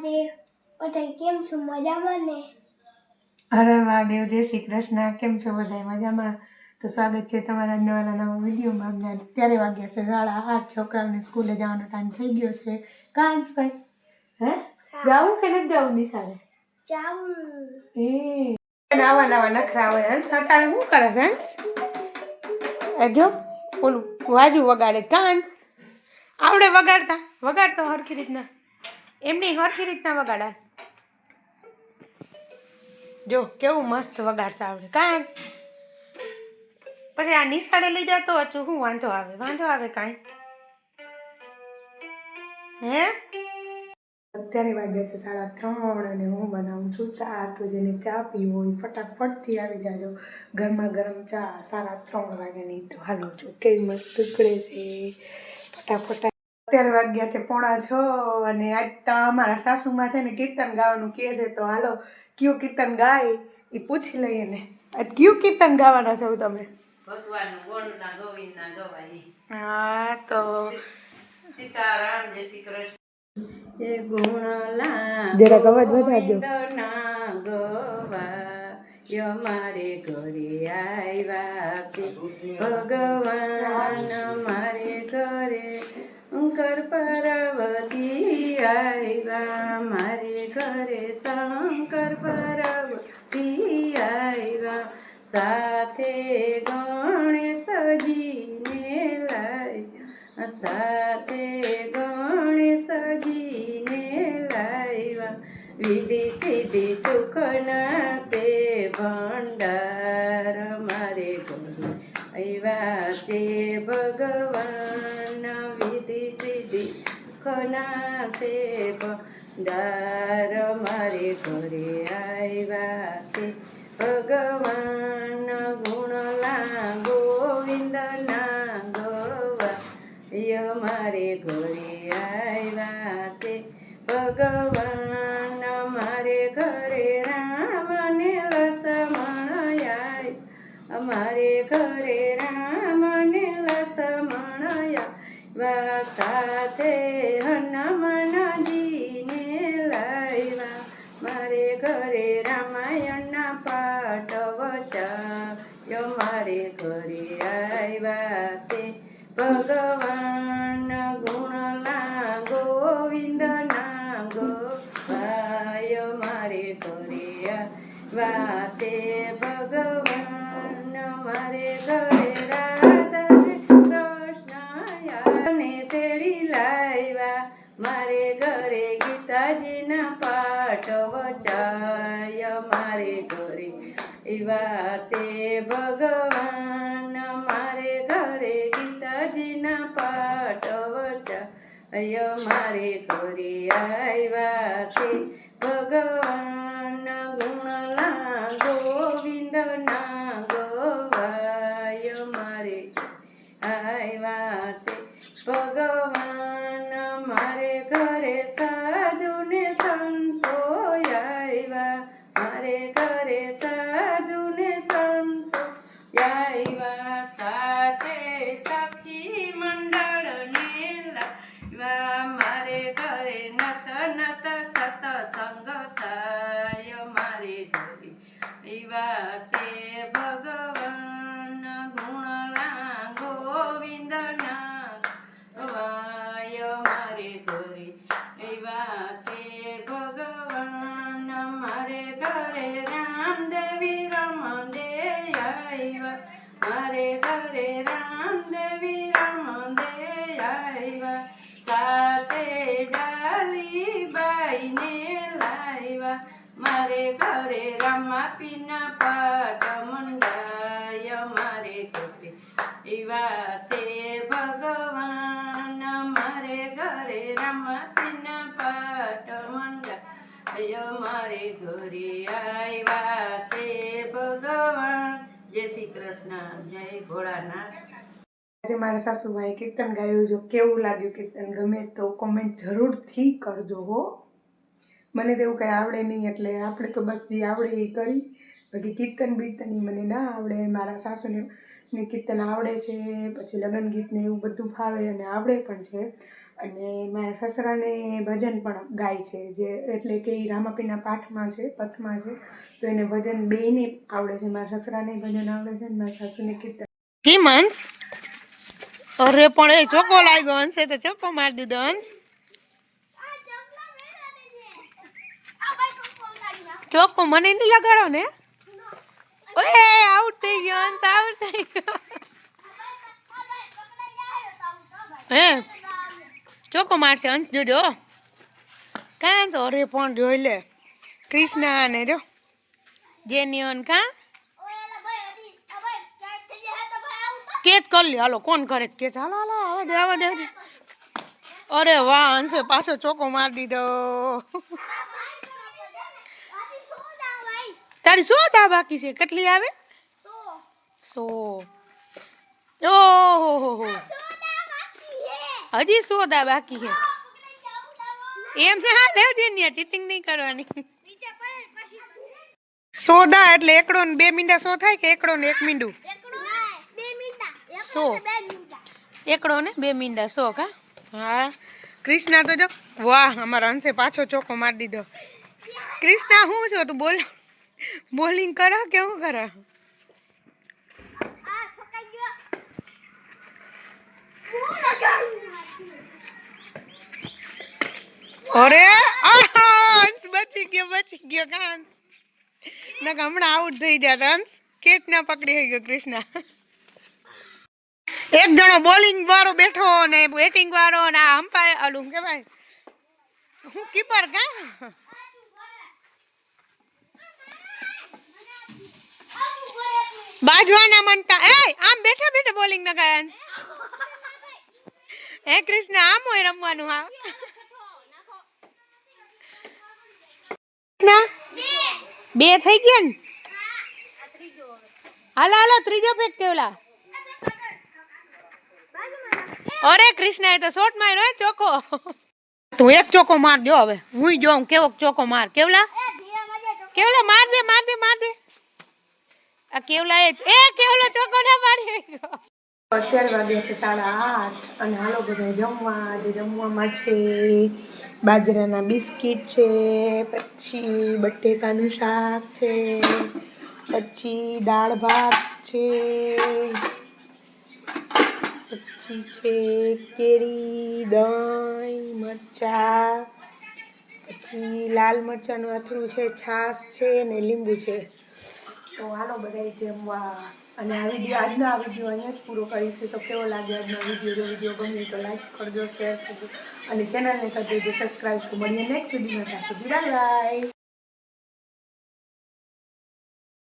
બધા કેમ છો? મજામાં ને? હરે મહાદેવ જય શ્રી કૃષ્ણ. કેમ છો બધા મજામાં? તો સ્વાગત છે તમારા નવા નવા વિડીયોમાં. અમને અત્યારે વાગ્યા છે સાડા આઠ. છોકરાઓને સ્કૂલે જવાનો ટાઈમ થઈ ગયો છે. કાંચ ભાઈ? હે? જાવું કે નથી જવું નિશાળે? જાવું. એ. નવા નવા નખરા હોય. હંસ સકાળે શું કરે છે હંસ જો ઓલું વાજુ વગાડે. કાંસ આવડે વગાડતા. વગાડતો હરખી રીતના. એમની હરખી રીતના વગાડા જો, કેવું મસ્ત વગાડતા આવડે. કાંઈ પછી આ નિશાળે લઈ જતો હચું શું વાંધો આવે? વાંધો આવે કાંઈ? હે? અત્યારે વાગ્યા છે સાડા ત્રણ અને હું બનાવું છું ચા. તો જેને ચા પીવો હોય ફટાફટથી આવી જાજો. ગરમા ગરમ ચા સાડા ત્રણ વાગ્યાની. તો હાલો, જો કેવી મસ્ત ઉકળે છે. ફટાફટ અત્યારે વાગ્યા છે પોણા છ અને આજ તો અમારા સાસુમાં છે ને કીર્તન ગાવાનું કહે છે તો હાલો કયું કીર્તન ગાય એ પૂછી લઈએ ને. આજ કયું કીર્તન ગાવાના છો તમે? હા તો સીતારામ જય શ્રી કૃષ્ણ. જરાક અવાજ વધારજો. ગવાય મારે ઘરે આવ્યા છે. ભગવાન મારે ઘરે શંકર પાર્વતી આવ્યા. મારે ઘરે શંકર પાર્વતી આવ્યા. સાથે ગણેશજીને લાય સાથે ગણેશજીને લાવ્યા. વિધિ સિદ્ધિ સુખના છે ભંડાર. મારે ઘરે આવ્યા છે ભગવાન. સુખના છે ભંડાર મારે ઘરે આવ્યા છે. ભગવાન ગુણલા ગોવિંદ ના ય મારે ઘરે આવ્યા છે. ભગવાન મારે ઘરે રામ ને લસમણ અમારે ઘરે રામ આવ્યા સાથે હનુમાનજીને લાવ્યા. મારે ઘરે રામાયણના પાઠ વચાયો મારે ઘરે આવ્યા છે. ભગવાન ગુણલા ગોવિંદના ગોપાય મારે ઘરે આવ્યા છે. ભગવાન, મારે ઘરે વચાય મારે ઘરે. એવા છે ભગવાન મારે ઘરે ગીતાજીના પાઠ વચાય મારે ઘરે આવ્યા છે. ભગવાન ગુણલા ગોવિંદના ગવાય મારે આવ્યા છે ભગવાન મારે ઘરે સાધુને સંતો આવ્યા મારે ઘરે સાધુને સંતો. આવ્યા સાથે સખી મંડળને લાવ્યા મારે ઘરે નત નત સતસંગ થાય. મારે ઘરે આવ્યા છે મારે ઘરે રામદેવી રમદે આવ્યા સાથે ડાલીબાઈને લાવ્યા મારે ઘરે રમાપીના પાટ મંડાય, મારે ઘરે એવા છે ભગવાન. મારે ઘરે રમાપીના પાટ મંડાય, મારે ઘરે આવ્યા શ્રી કૃષ્ણ આજે મારા સાસુભાઈ કીર્તન ગાયું જો કેવું લાગ્યું કીર્તન, ગમે તો કોમેન્ટ જરૂરથી કરજો હો. મને તો એવું કંઈ આવડે નહીં, એટલે આપણે તો બસ જે આવડે એ કરી. બાકી કીર્તન બીર્તન મને ના આવડે. મારા સાસુને ને કીર્તન આવડે છે, પછી લગ્ન ગીતને એવું બધું ફાવે અને આવડે પણ છે. અને મારા સસરાને ભજન પણ ગાય છે જે એટલે કે એ રામાપીના પાઠમાં છે પથમાં છે. તો એને ભજન બેયને આવડે છે. મારા સસરાને ભજન આવડે છે મારા સાસુને કીર્તન. હિમાંશ અરે પણ એ ચોકો લાગ્યો. અંશે તો ચોકો મારી દીધો. અંશ ચોકો મને નહીં લગાડો ને? ઓએ આઉટ થઈ ગયો. અંત આઉટ થઈ ગયો. હે? ચોકો મારશે, અંત જોજો કાં અરે પણ જોઈ લે. કૃષ્ણા ને જો, જેન્યુન કા? કેચ કર લે. હાલો, કોણ કરે છે કેચ? હાલો હાલો, આવા દે આવા દે અરે વાહ, અંશે પાછો ચોકો મારી દીધો. તારી સો દા બાકી છે? કેટલી આવે? સો. ઓહો, હો હો. હજી સો દા બાકી છે? એમ ના લેવ દે ને ચીટિંગ નહીં કરવાની. સોદા એટલે એકડો ને બે મીંડા, સો થાય કે એકડો ને એક મીંડું? સો. એકડો ને બે મીંડા, સો કા? હા. કૃષ્ણા તો જો, વાહ, અમારા અંશે પાછો ચોકો મારી દીધો. કૃષ્ણા શું છો? તું બોલ. બોલિંગ કરો કે શું કરો? અરે હંસ બચી ગયો બચી ગયો, કા ના હમણાં આઉટ થઈ જાત હંસ કેચ ના પકડી ગયો, કૃષ્ણ. એક જણો બોલિંગ વાળો બેઠો ને બેટિંગ વાળો ને આ અમ્પાયર આલું કે ભાઈ હું કીપર કા? બાજવાના મનતા. એ, આમ બેઠા બેઠા બોલિંગ ન ગાય હે, કૃષ્ણ, આમ હોય રમવાનું આ ના? બે. થઈ ગયા ને? હાલો હાલો ત્રીજો પેક કેવલા? અરે કૃષ્ણ એ તો શોટ માર્યો હે ચોકો. તું એક ચોકો માર જો હવે. હું જોઉં કેવો ચોકો માર. કેવલા? કેવલા? માર દે માર દે માર દે. આ કેવલા એ એ કેવલો ચોકો ના મારી અત્યારે વાગ્યા છે સાડા આઠ અને હાલો બધા જમવા. આજે જમવામાં છે બાજરાના બિસ્કિટ છે, પછી બટેકાનું શાક છે, પછી દાળ ભાત છે, પછી છે કેરી, દહીં, મરચાં, પછી લાલ મરચાંનું અથડું છે, છાશ છે ને લીંબુ છે. તો હાલો બધા જમવા અને આ વીડિયો આજનો આ વીડિયો અહીંયા જ પૂરો કરીશું. તો કેવો લાગે આજનો વીડિયો જો વીડિયો ગમે તો લાઈક કરજો શેર કરજો. અને ચેનલને કરી દેજો સબસ્ક્રાઈબ તો મળીએ નેક્સ્ટ વિડીયોમાં ત્યાં સુધી બાય